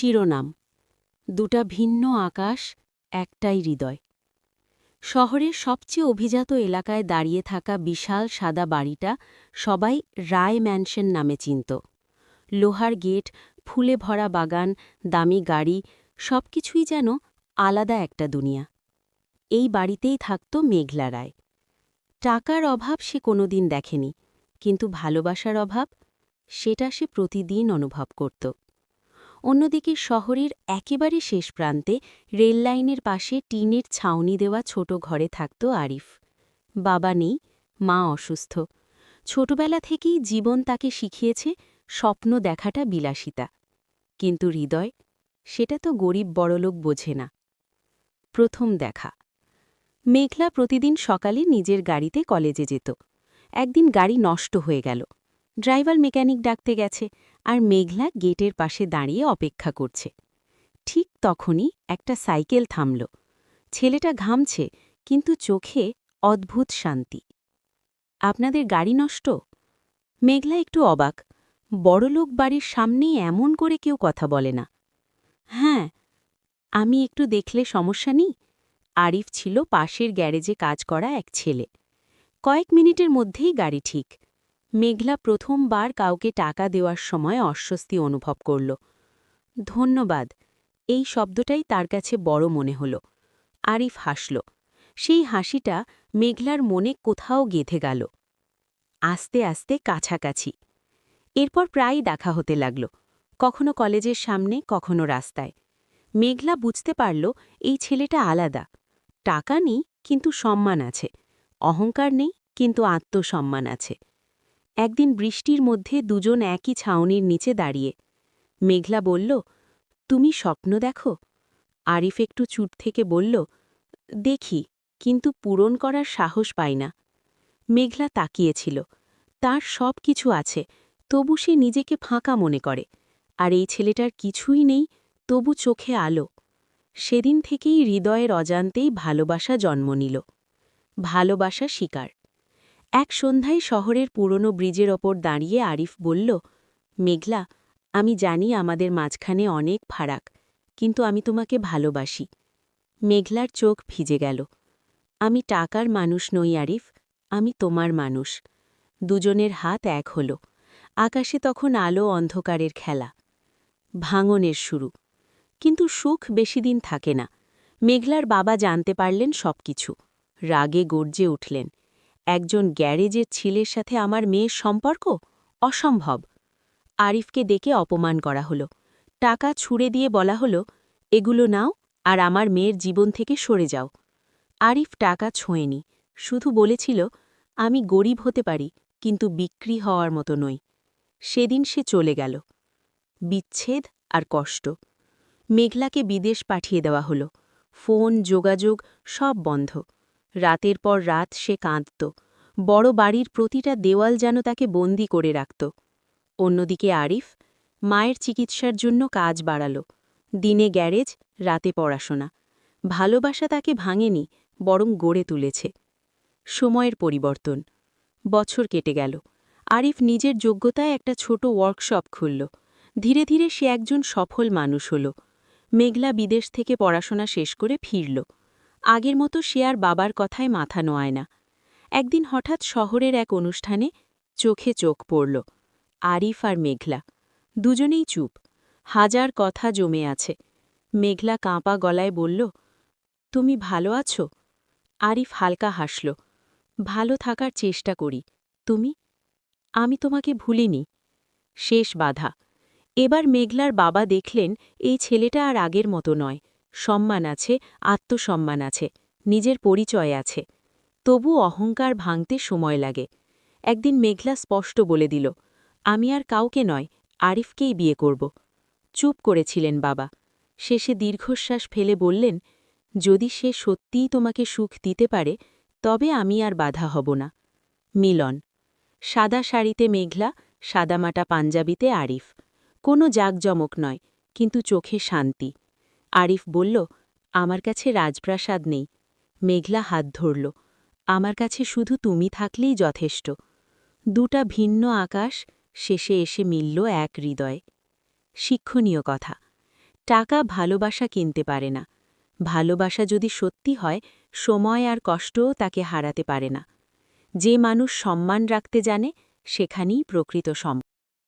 শিরোনাম। দুটা ভিন্ন আকাশ, একটাই হৃদয়। শহরের সবচেয়ে অভিজাত এলাকায় দাঁড়িয়ে থাকা বিশাল সাদা বাড়িটা সবাই রায় ম্যানশন নামে চিনত। লোহার গেট, ফুলে ভরা বাগান, দামি গাড়ি, সবকিছুই যেন আলাদা একটা দুনিয়া। এই বাড়িতেই থাকত মেঘলা রায়। টাকার অভাব সে কোনোদিন দেখেনি, কিন্তু ভালোবাসার অভাব, সেটা সে প্রতিদিন অনুভব করত। অন্যদিকে শহরের একেবারে শেষ প্রান্তে রেললাইনের পাশে টিনের ছাউনি দেওয়া ছোট ঘরে থাকত আরিফ। বাবা নেই, মা অসুস্থ। ছোটবেলা থেকেই জীবন তাকে শিখিয়েছে স্বপ্ন দেখাটা বিলাসিতা। কিন্তু হৃদয়, সেটা তো গরিব বড়লোক বোঝে না। প্রথম দেখা। মেঘলা প্রতিদিন সকালে নিজের গাড়িতে কলেজে যেত। একদিন গাড়ি নষ্ট হয়ে গেল। ড্রাইভার মেকানিক ডাকতে গেছে আর মেঘলা গেটের পাশে দাঁড়িয়ে অপেক্ষা করছে। ঠিক তখনই একটা সাইকেল থামল। ছেলেটা ঘামছে, কিন্তু চোখে অদ্ভুত শান্তি। আপনাদের গাড়ি নষ্ট? মেঘলা একটু অবাক। বড়লোক বাড়ির সামনেই এমন করে কেউ কথা বলে না। হ্যাঁ আমি একটু দেখলে সমস্যা নেই? আরিফ ছিল পাশের গ্যারেজে কাজ করা এক ছেলে। কয়েক মিনিটের মধ্যেই গাড়ি ঠিক। মেঘলা প্রথমবার কাউকে টাকা দেওয়ার সময় অস্বস্তি অনুভব করল। ধন্যবাদ। এই শব্দটাই তার কাছে বড় মনে হল। আরিফ হাসল। সেই হাসিটা মেঘলার মনে কোথাও গেঁথে গেল। আস্তে আস্তে কাছাকাছি। এরপর প্রায় দেখা হতে লাগল। কখনো কলেজের সামনে, কখনো রাস্তায়। মেঘলা বুঝতে পারল, এই ছেলেটা আলাদা। টাকা নেই, কিন্তু সম্মান আছে। অহংকার নেই, কিন্তু আত্মসম্মান আছে। একদিন বৃষ্টির মধ্যে দুজন একই ছাউনির নিচে দাঁড়িয়ে। মেঘলা বলল, তুমি স্বপ্ন দেখো? আরিফ একটু চুট থেকে বলল, দেখি, কিন্তু পূরণ করার সাহস পাই না। মেঘলা তাকিয়েছিল, তার সব কিছু আছে, তবু সে নিজেকে ফাঁকা মনে করে, আর এই ছেলেটার কিছুই নেই, তবু চোখে আলো। সেদিন থেকেই হৃদয়ের অজান্তেই ভালোবাসা জন্ম নিল। ভালোবাসা শিকার। এক সন্ধ্যায় শহরের পুরনো ব্রিজের ওপর দাঁড়িয়ে আরিফ বলল, মেঘলা, আমি জানি আমাদের মাঝখানে অনেক ফারাক, কিন্তু আমি তোমাকে ভালোবাসি। মেঘলার চোখ ভিজে গেল। আমি টাকার মানুষ নই আরিফ, আমি তোমার মানুষ। দুজনের হাত এক হল। আকাশে তখন আলো অন্ধকারের খেলা। ভাঙনের শুরু। কিন্তু সুখ বেশিদিন থাকে না। মেঘলার বাবা জানতে পারলেন সবকিছু। রাগে গর্জে উঠলেন। একজন গ্যারেজের ছেলের সাথে আমার মেয়ের সম্পর্ক? অসম্ভব। আরিফকে ডেকে অপমান করা হলো। টাকা ছুড়ে দিয়ে বলা হলো, এগুলো নাও আর আমার মেয়ের জীবন থেকে সরে যাও। আরিফ টাকা ছোঁয়নি, শুধু বলেছিল, আমি গরিব হতে পারি, কিন্তু বিক্রি হওয়ার মতো নই। সেদিন সে চলে গেল। বিচ্ছেদ আর কষ্ট। মেঘলাকে বিদেশ পাঠিয়ে দেওয়া হলো। ফোন, যোগাযোগ সব বন্ধ। রাতের পর রাত সে কাঁদত। বড় বাড়ির প্রতিটা দেওয়াল যেন তাকে বন্দি করে রাখত। অন্যদিকে আরিফ মায়ের চিকিৎসার জন্য কাজ বাড়াল। দিনে গ্যারেজ, রাতে পড়াশোনা। ভালোবাসা তাকে ভাঙেনি, বরং গড়ে তুলেছে। সময়ের পরিবর্তন। বছর কেটে গেল। আরিফ নিজের যোগ্যতায় একটা ছোট ওয়ার্কশপ খুলল। ধীরে ধীরে সে একজন সফল মানুষ হল। মেঘলা বিদেশ থেকে পড়াশোনা শেষ করে ফিরল। আগের মতো সে আর বাবার কথায় মাথা নোয়ায় না। একদিন হঠাৎ শহরের এক অনুষ্ঠানে চোখে চোখ পড়ল, আরিফ আর মেঘলা। দুজনেই চুপ, হাজার কথা জমে আছে। মেঘলা কাঁপা গলায় বলল, তুমি ভালো আছো? আরিফ হালকা হাসল, ভালো থাকার চেষ্টা করি। তুমি? আমি তোমাকে ভুলিনি। শেষ বাধা। এবার মেঘলার বাবা দেখলেন, এই ছেলেটা আর আগের মতো নয়। সম্মান আছে, আত্মসম্মান আছে, নিজের পরিচয় আছে। তবু অহংকার ভাঙতে সময় লাগে। একদিন মেঘলা স্পষ্ট বলে দিল, আমি আর কাউকে নয়, আরিফকেই বিয়ে করব। চুপ করেছিলেন বাবা। শেষে দীর্ঘশ্বাস ফেলে বললেন, যদি সে সত্যিই তোমাকে সুখ দিতে পারে, তবে আমি আর বাধা হব না। মিলন, সাদা শাড়িতে মেঘলা সাদামাটা পাঞ্জাবিতে আরিফ। কোনো জাকজমক নয়, কিন্তু চোখে শান্তি। আরিফ বলল, আমার কাছে রাজপ্রাসাদ নেই। মেঘলা হাত ধরল, আমার কাছে শুধু তুমি থাকলেই যথেষ্ট। দুটা ভিন্ন আকাশ শেষে এসে মিলল এক হৃদয়। শিক্ষণীয় কথা, টাকা ভালোবাসা কিনতে পারে না। ভালোবাসা যদি সত্যি হয়, সময় আর কষ্টও তাকে হারাতে পারে না। যে মানুষ সম্মান রাখতে জানে, সেখানেই প্রকৃত সম্মান